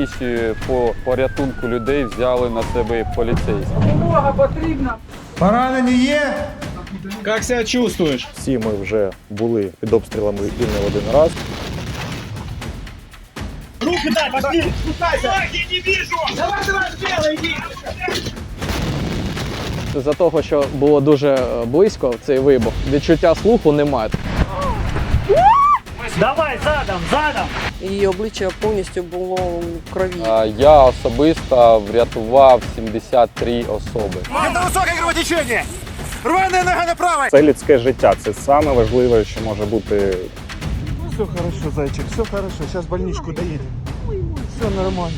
місію по порятунку людей взяли на себе поліцейські. Поранені є? Как себя чувствуешь? Всі ми вже були під обстрілами і не один раз. Руки дай, пошли! Спускайся! Я не вижу! Давай, давай, смело, иди! За того, що було дуже е, близько цей вибух, відчуття слуху немає. Давай, задом, задом! Її обличчя повністю було в крові. А, Я особисто врятував 73 особи. Це високе кровотечення! Рване нога направо! Це людське життя. Це саме важливе, що може бути Все хорошо, зайчик, все хорошо. Зараз в больничку доїдемо. Все нормально.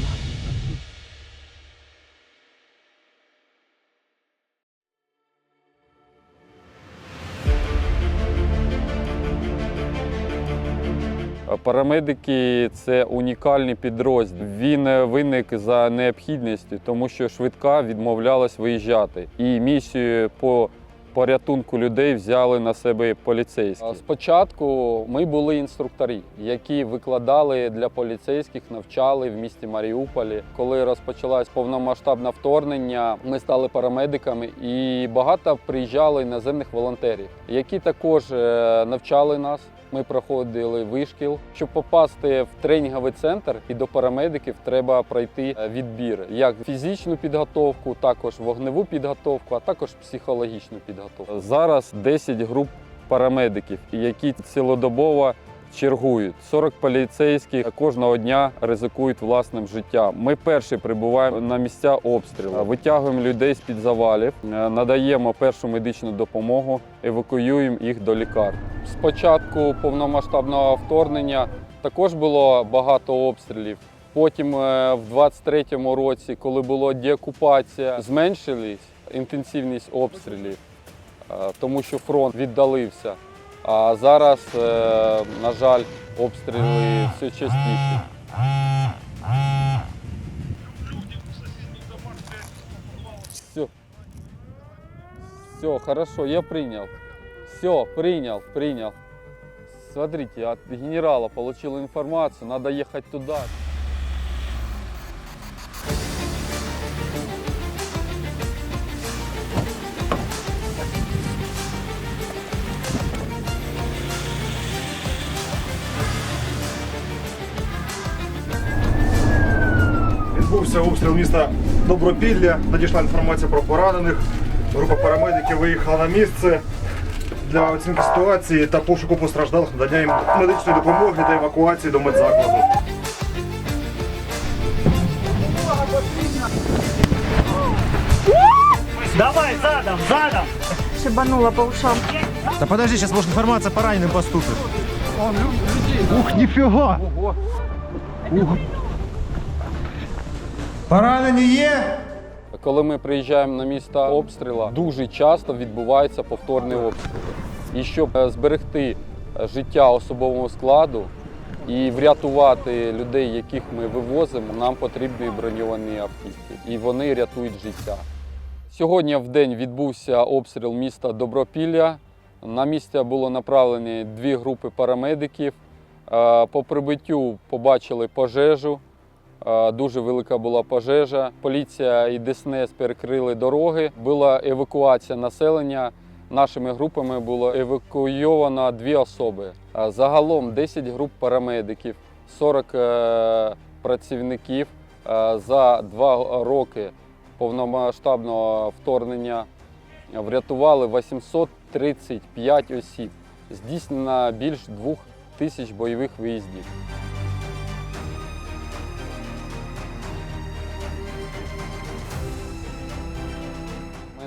Парамедики це унікальний підрозділ. Він е, виник за необхідністю, тому що швидка відмовлялась виїжджати. І місію по порятунку людей взяли на себе поліцейські. Спочатку ми були інструктори, які викладали для поліцейських, навчали в місті Маріуполі. Коли розпочалось повномасштабне вторгнення, ми стали парамедиками і багато приїжджали іноземних волонтерів, які також е, навчали нас. Ми проходили вишкіл. Щоб попасти в тренінговий центр і до парамедиків треба пройти е, відбір як фізичну підготовку, також вогневу підготовку, а також психологічну підготовку. Зараз 10 груп парамедиків, які цілодобово чергують. 40 поліцейських кожного дня ризикують власним життям. Ми перші прибуваємо на місця обстрілу, витягуємо людей з під завалів, е, надаємо першу медичну допомогу, евакуюємо їх до лікарень. Спочатку повномасштабного вторгнення також було багато обстрілів. Потім е, в 23-му році, коли була деокупація, зменшились інтенсивність обстрілів, е, тому що фронт віддалився. А зараз, е, на жаль, обстріли все частіше. Все. Все, хорошо, я принял. Все, принял, принял. Смотрите, от генерала получил информацию, надо ехать туда. Відбувся обстріл міста Добропілля. Надійшла інформація про поранених. Група парамедиків виїхала на місце для оцінки ситуації та пошуку постраждалих, надання їм медичної допомоги та евакуації до медзакладу. Давай, задом, задом! Шибанула по ушам. Да подожди, сейчас может информация по раненым поступит. Ух, нифига! Ух. Поранені є? Коли ми приїжджаємо на місто обстріла, дуже часто відбуваються повторні обстріли. І щоб е, зберегти е, життя особового складу і врятувати людей, яких ми вивозимо, нам потрібні броньовані автівки. І вони рятують життя. Сьогодні в день відбувся обстріл міста Добропілля. На місце було направлені дві групи парамедиків. Е, По прибиттю побачили пожежу. Дуже велика була пожежа. Поліція і ДСНС перекрили дороги. Була евакуація населення. Нашими групами було евакуйовано дві особи. Загалом 10 груп парамедиків, 40 е, працівників Е, за два роки повномасштабного вторгнення врятували 835 осіб. Здійснено більш двох тисяч бойових виїздів.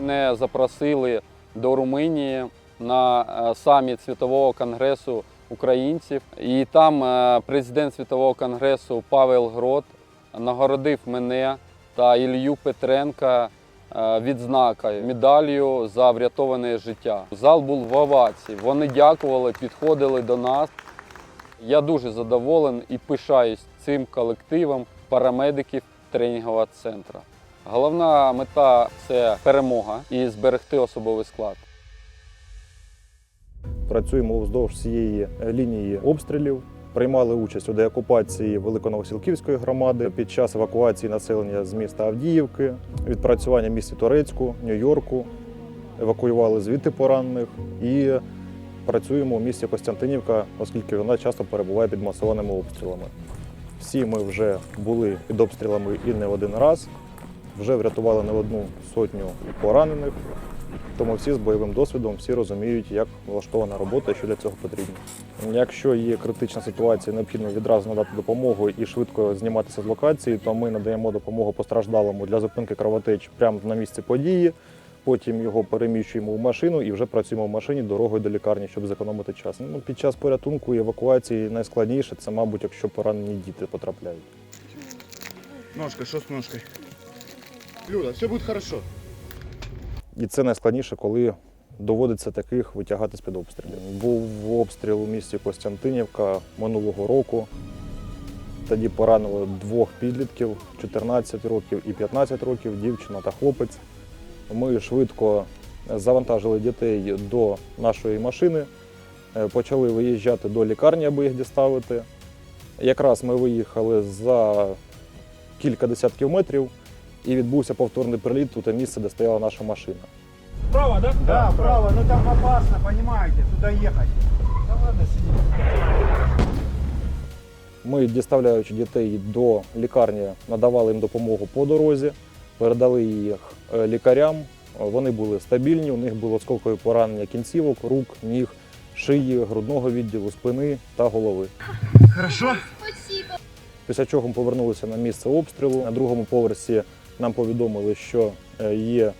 Мене запросили до Румунії на е, саміт Світового конгресу українців. І там е, президент Світового конгресу Павел Грот нагородив мене та Ілью Петренка е, відзнакою, медаллю за врятоване життя. Зал був в овації. Вони дякували, підходили до нас. Я дуже задоволений і пишаюсь цим колективом парамедиків тренінгового центру. Головна мета це перемога і зберегти особовий склад. Працюємо вздовж всієї е, лінії обстрілів. Приймали участь у деокупації Великоновосілківської громади під час евакуації населення з міста Авдіївки, відпрацювання місті Торецьку, Нью-Йорку, евакуювали звідти поранених і працюємо у місті Костянтинівка, оскільки вона часто перебуває під масованими обстрілами. Всі ми вже були під обстрілами і не один раз, вже врятували не одну сотню поранених. Тому всі з бойовим досвідом всі розуміють, як влаштована робота що для цього потрібно. Якщо є критична ситуація, необхідно відразу надати допомогу і швидко зніматися з локації, то ми надаємо допомогу постраждалому для зупинки кровотеч прямо на місці події. Потім його переміщуємо в машину і вже працюємо в машині дорогою до лікарні, щоб зекономити час. Ну, під час порятунку і евакуації найскладніше це, мабуть, якщо поранені діти потрапляють. Ножка, что с ножкой? Люда, все будет хорошо. І це найскладніше, коли доводиться таких витягати з-під обстрілів. Був обстріл у місті Костянтинівка минулого року. Тоді поранили двох підлітків 14 років і 15 років, дівчина та хлопець. Ми швидко завантажили дітей до нашої машини, е, почали виїжджати до лікарні, аби їх діставити. Якраз ми виїхали за кілька десятків метрів і відбувся повторний приліт у те місце, де стояла наша машина. Право, да? Да, право, ну там опасно, понимаете, туда ехать. Ми, діставляючи дітей до лікарні, надавали їм допомогу по дорозі, передали їх е, лікарям. Вони були стабільні, у них було осколкові поранення кінцівок, рук, ніг, шиї, грудного відділу, спини та голови. Хорошо? Після чого ми повернулися на місце обстрілу. На другому поверсі нам повідомили, що е, є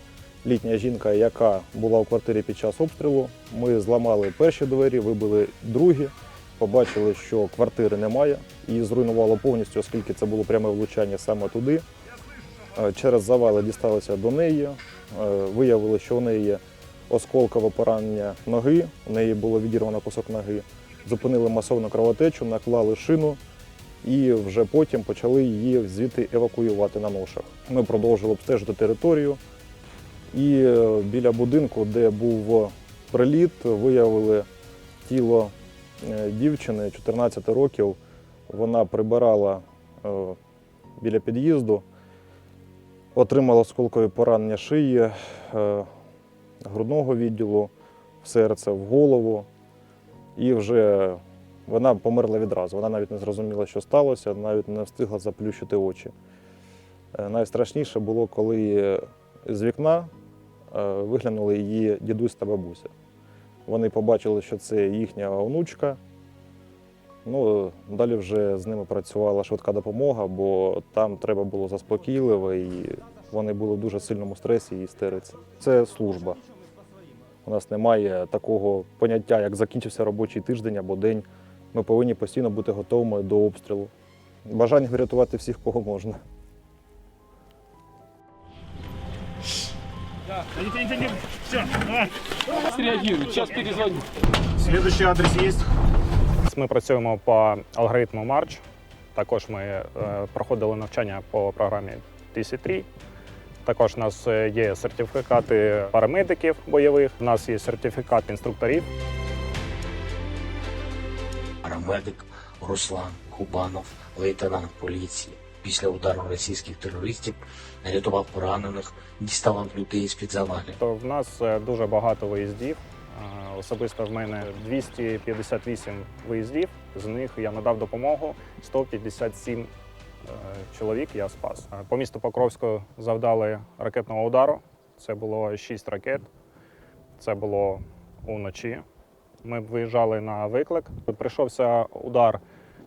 літня жінка, яка була у квартирі під час обстрілу. Ми зламали перші двері, вибили другі, побачили, що квартири немає, і зруйнувало повністю, оскільки це було пряме влучання саме туди. Е, Через завали дісталися до неї. Е, Виявили, що у неї осколкове поранення ноги, у неї було відірвано кусок ноги. Зупинили масовну кровотечу, наклали шину і вже потім почали її звідти евакуювати на ношах. Ми продовжили обстежити територію. І е, біля будинку, де був приліт, виявили тіло е, дівчини 14 років. Вона прибирала е, біля під'їзду, отримала осколкові поранення шиї, грудного відділу, в серце, в голову. І вже вона померла відразу. Вона навіть не зрозуміла, що сталося, навіть не встигла заплющити очі. Е, Найстрашніше було, коли з вікна е, виглянули її дідусь та бабуся. Вони побачили, що це їхня онучка. Ну, далі вже з ними працювала швидка допомога, бо там треба було заспокійливо, і вони були в дуже сильному стресі і істериці. Це служба. У нас немає такого поняття, як закінчився робочий тиждень або день. Ми повинні постійно бути готовими до обстрілу. Бажання врятувати всіх, кого можна. Все, давай. Следующий адрес есть? Ми працюємо по алгоритму March. Також ми е, проходили навчання по програмі TC3. Також у нас е, є сертифікати парамедиків бойових, у нас є сертифікат інструкторів. Парамедик Руслан Кубанов, лейтенант поліції. Після удару російських терористів рятував поранених, діставав людей з-під завалів. То в нас е, дуже багато виїздів. Е, Особисто в мене 258 виїздів. З них я надав допомогу 157 е, чоловік. Я спас. По місту Покровську завдали ракетного удару. Це було 6 ракет. Це було уночі. Ми виїжджали на виклик. Прийшовся удар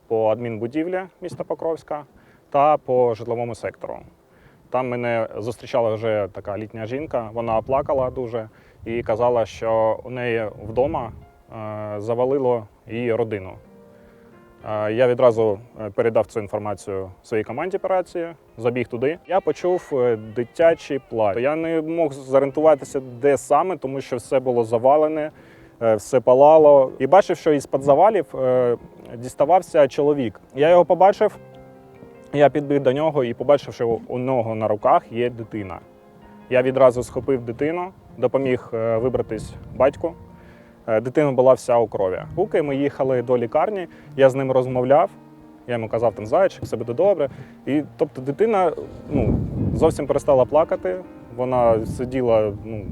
по адмінбудівлі міста Покровська та по житловому сектору. Там мене зустрічала вже така літня жінка. Вона плакала дуже і казала, що у неї вдома е, завалило її родину. Е, Я відразу е, передав цю інформацію своїй команді операції, забіг туди. Я почув дитячий плач. Я не мог зорієнтуватися, де саме, тому що все було завалене, все палало. І бачив, що із-під завалів е, діставався чоловік. Я його побачив, я підбіг до нього і побачив, що у нього на руках є дитина. Я відразу схопив дитину, допоміг е, вибратись батьку. Е, Дитина була вся у крові. Поки ми їхали до лікарні, я з ним розмовляв. Я йому казав, там зайчик, все буде добре. І тобто дитина ну, зовсім перестала плакати. Вона сиділа, ну,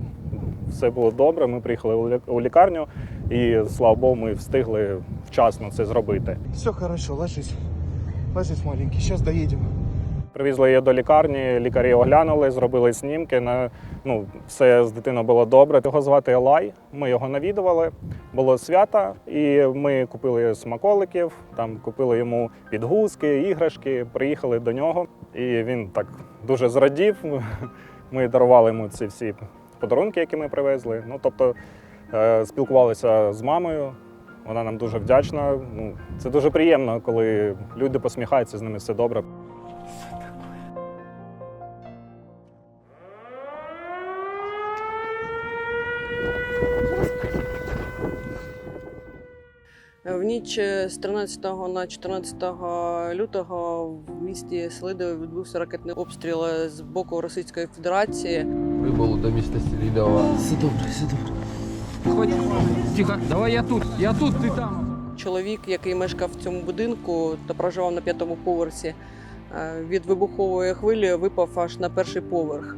все було добре. Ми приїхали у лікарню, і слава Богу, ми встигли вчасно це зробити. Все хорошо, ложись. Ложись, маленький, сейчас доедем. Привезли її до лікарні, лікарі оглянули, зробили знімки. На, ну, все з дитиною було добре. Його звати Елай. Ми його навідували. Було свято, і ми купили смаколиків, там купили йому підгузки, іграшки, приїхали до нього. І він так дуже зрадів. Ми дарували йому ці всі подарунки, які ми привезли. Ну, тобто е, спілкувалися з мамою. Вона нам дуже вдячна. Ну, це дуже приємно, коли люди посміхаються, з ними все добре. В ніч з 13 на 14 лютого в місті Селидове відбувся ракетний обстріл з боку Російської Федерації. Прибуло до міста Селідова. Все добре, все добре. Тихо, давай я тут, я тут, ти там. Чоловік, який мешкав в цьому будинку та проживав на п'ятому поверсі, е, від вибухової хвилі випав аж на перший поверх.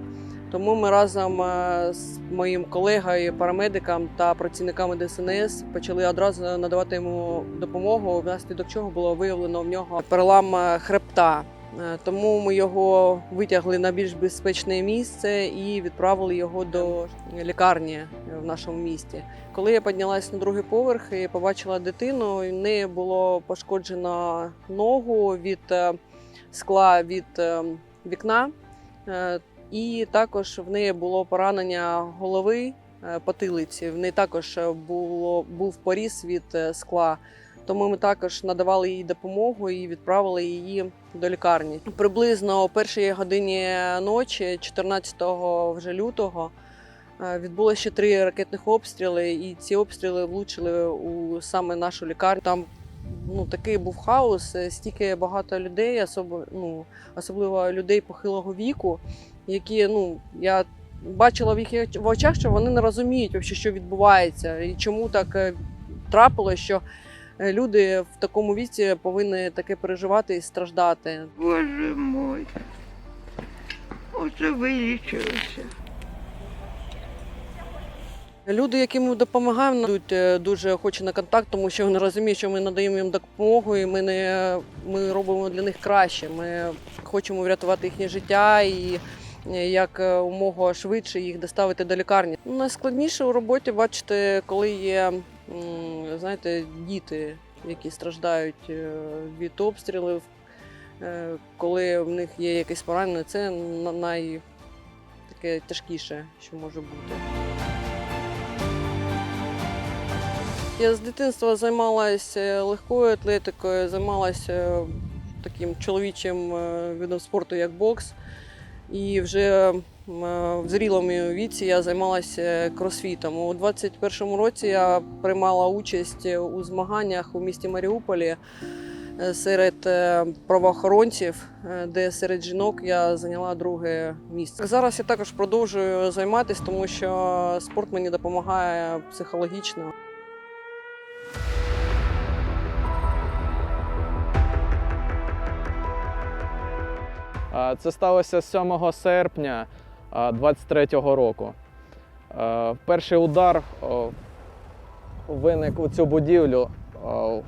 Тому ми разом е, з моїм колегою, парамедиком та працівниками ДСНС почали одразу надавати йому допомогу, внаслідок чого було виявлено в нього перелам е, хребта. Е, Тому ми його витягли на більш безпечне місце і відправили його до лікарні в нашому місті. Коли я піднялась на другий поверх і побачила дитину, в неї було пошкоджено ногу від е, скла від е, вікна, і також в неї було поранення голови потилиці. В неї також було був поріз від скла. Тому ми також надавали їй допомогу і відправили її до лікарні. Приблизно о першій годині ночі, 14 вже лютого, Е, Відбулося ще три ракетних обстріли, і ці обстріли влучили у саме нашу лікарню. Там ну, такий був хаос, е, стільки багато людей, особо, ну, особливо людей похилого віку, які ну, я бачила в їх в очах, що вони не розуміють, що відбувається, і чому так е, трапилось, що люди в такому віці повинні таке переживати і страждати. Боже мой, оце вилічилося. Люди, яким ми допомагаємо, йдуть е, дуже охочі на контакт, тому що вони розуміють, що ми надаємо їм допомогу, і ми не ми робимо для них краще. Ми хочемо врятувати їхнє життя і е, як е, умога швидше їх доставити до лікарні. Найскладніше у роботі бачите, коли є знаєте, діти, які страждають е, від обстрілів, е, коли в них є якесь поранення, це на- най таке тяжкіше, що може бути. Я з дитинства займалася легкою атлетикою, займалася таким чоловічим е, видом спорту, як бокс. І вже в зрілому віці я займалася кросфітом. У 21-му році я приймала участь у змаганнях у місті Маріуполі е, серед е, правоохоронців, е, де серед жінок я зайняла друге місце. Зараз я також продовжую займатися, тому що спорт мені допомагає психологічно. Це сталося 7 серпня 23-го року. Е, Перший удар виник у цю будівлю в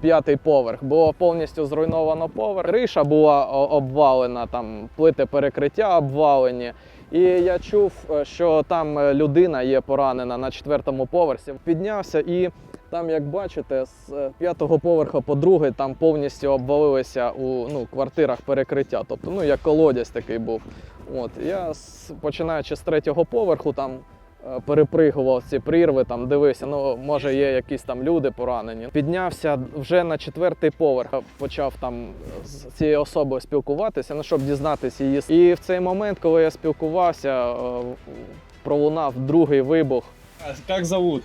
п'ятий поверх. Було повністю зруйновано поверх. Криша була обвалена, там плити перекриття обвалені. І я чув, е, що там е, людина є поранена на четвертому поверсі. Піднявся і там, як бачите, з п'ятого поверха по другий там повністю обвалилися у ну, квартирах перекриття. Тобто, ну як колодязь такий був. От я починаючи з третього поверху, там е, перепригував ці прірви, там дивився, ну може є якісь там люди поранені. Піднявся вже на четвертий поверх, почав там з цією особою спілкуватися, ну щоб дізнатися її. І в цей момент, коли я спілкувався, е, пролунав другий вибух. Как зовут?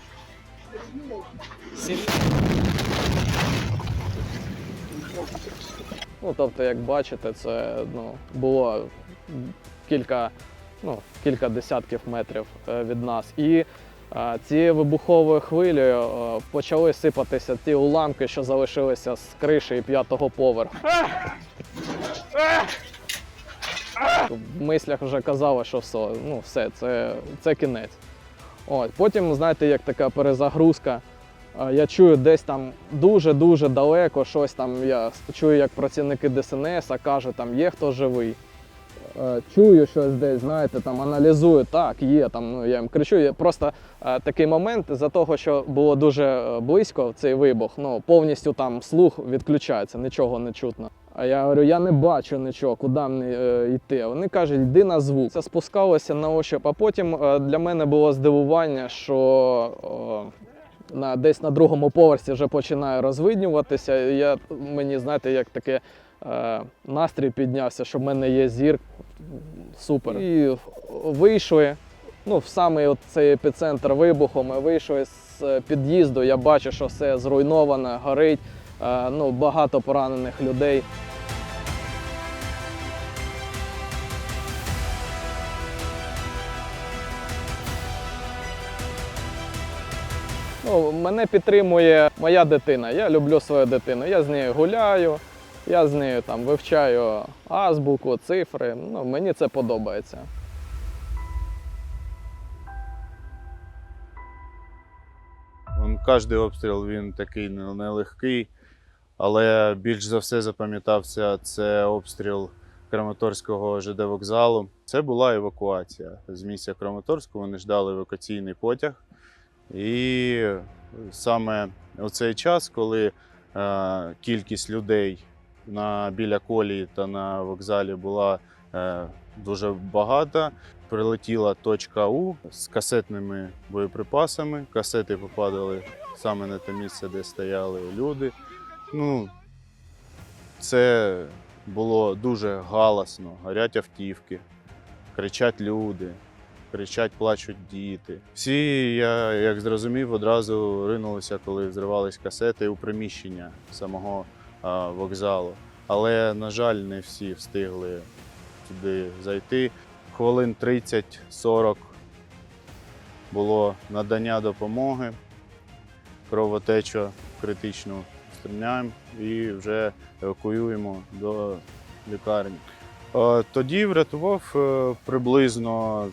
Ну, тобто, як бачите, це ну, було кілька, ну, кілька десятків метрів е, від нас. І Е, Цією вибуховою хвилею е, почали сипатися ті уламки, що залишилися з криші п'ятого поверху. В мислях вже казали, що все, ну все, це, це кінець. От. Потім, знаєте, як така перезагрузка. Я чую десь там дуже-дуже далеко щось там. Я чую, як працівники ДСНС кажуть, там є хто живий. Е, Чую щось десь, знаєте, там аналізую, так, є там. Ну я їм кричу. Я просто е, такий момент за того, що було дуже е, близько цей вибух, ну повністю там слух відключається, нічого не чутно. А я говорю, я не бачу нічого, куди мені йти. Вони кажуть, йди на звук. Це спускалося на ощуп. А потім для мене було здивування, що е, на, десь на другому поверсі вже починає розвиднюватися. Я, мені, знаєте, як таке настрій піднявся, що в мене є зір. Супер. І вийшли. Ну, в самий от цей епіцентр вибуху ми вийшли з е, під'їзду. Я бачу, що все зруйноване, горить. Е, ну, багато поранених людей. Ну, мене підтримує моя дитина. Я люблю свою дитину. Я з нею гуляю, я з нею там вивчаю азбуку, цифри. Ну, мені це подобається. Кожний обстріл він такий нелегкий, але більш за все запам'ятався це обстріл Краматорського ЖД вокзалу. Це була евакуація з місця Краматорську. Вони ждали евакуаційний потяг. І саме у цей час, коли е, кількість людей на, біля колії та на вокзалі була е, дуже багата, прилетіла точка У з касетними боєприпасами. Касети попадали саме на те місце, де стояли люди. Ну, це було дуже галасно, горять автівки, кричать люди, кричать, плачуть діти. Всі, я як зрозумів, одразу ринулися, коли зривались касети у приміщення самого вокзалу. Але, на жаль, не всі встигли туди зайти хвилин 30-40 було надання допомоги, кровотечу критичну стріляємо і вже евакуюємо до лікарні. Е, Тоді врятував е, приблизно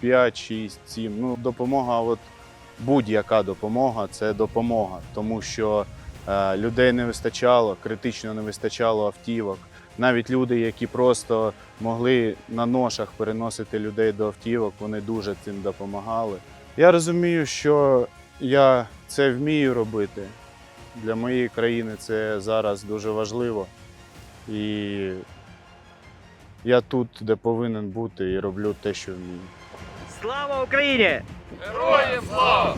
5, 6, 7. Ну, допомога, от будь-яка допомога це допомога, тому що людей не вистачало, критично не вистачало автівок. Навіть люди, які просто могли на ношах переносити людей до автівок, вони дуже цим допомагали. Я розумію, що я це вмію робити. Для моєї країни це зараз дуже важливо. І я тут, де повинен бути, і роблю те, що вмію. Слава Україні! Героям слава!